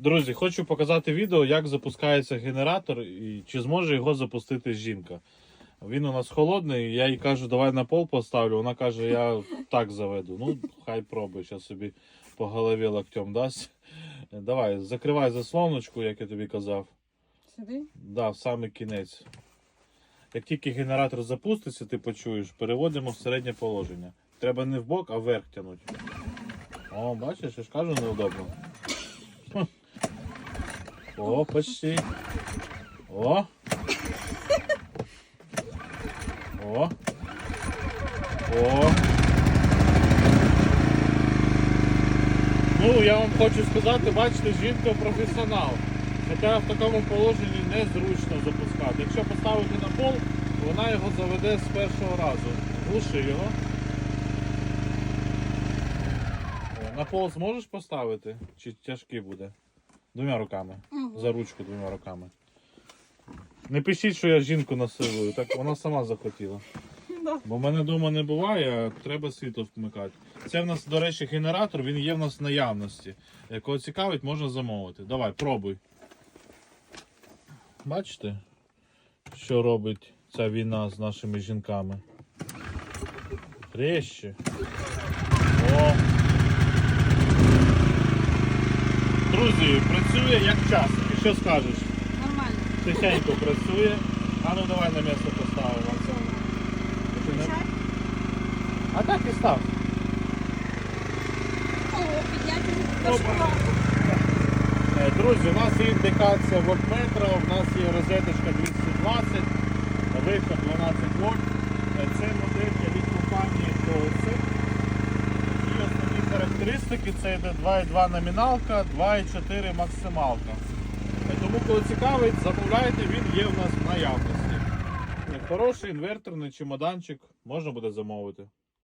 Друзі, хочу показати відео, як запускається генератор і чи зможе його запустити жінка. Він у нас холодний, я їй кажу, давай на пол поставлю. Вона каже, я так заведу. Ну, хай пробуй, зараз собі по голові локтем дасть. Давай, закривай заслоночку, як я тобі казав. Сюди? Да, в самий кінець. Як тільки генератор запуститься, ти почуєш, переводимо в середнє положення. Треба не в бок, а вверх тягнути. О, бачиш, я ж кажу неудобно. О, почти. О. О. О. Ну, я вам хочу сказати, бачите, жінка професіонал. Хоча в такому положенні незручно запускати. Якщо поставити на пол, вона його заведе з першого разу. Глуши його. На пол зможеш поставити? Чи тяжкий буде? Двома руками. Мгм. За ручку двома руками. Не пишіть, що я жінку насилую, так вона сама захотіла. Да. Бо в мене вдома не буває, а треба світло вмикати. Це в нас, до речі, генератор, він є в нас в наявності. Якого цікавить, можна замовити. Давай, пробуй. Бачите, що робить ця війна з нашими жінками? Хрещі. О. Друзі, працює як час. І що скажеш? Нормально. Тихенько працює. А ну давай на місце поставимо. А так і став. О, підняти. Е, Друзі, у нас є індикація вольтметра, у нас є розеточка 220, виход 12 вольт. Е, Це модель характеристики це йде 2,2 номіналка, 2,4 максималка. Е, Тому, коли цікавить, замовляйте, він є у нас в наявності. Хороший інверторний чемоданчик можна буде замовити.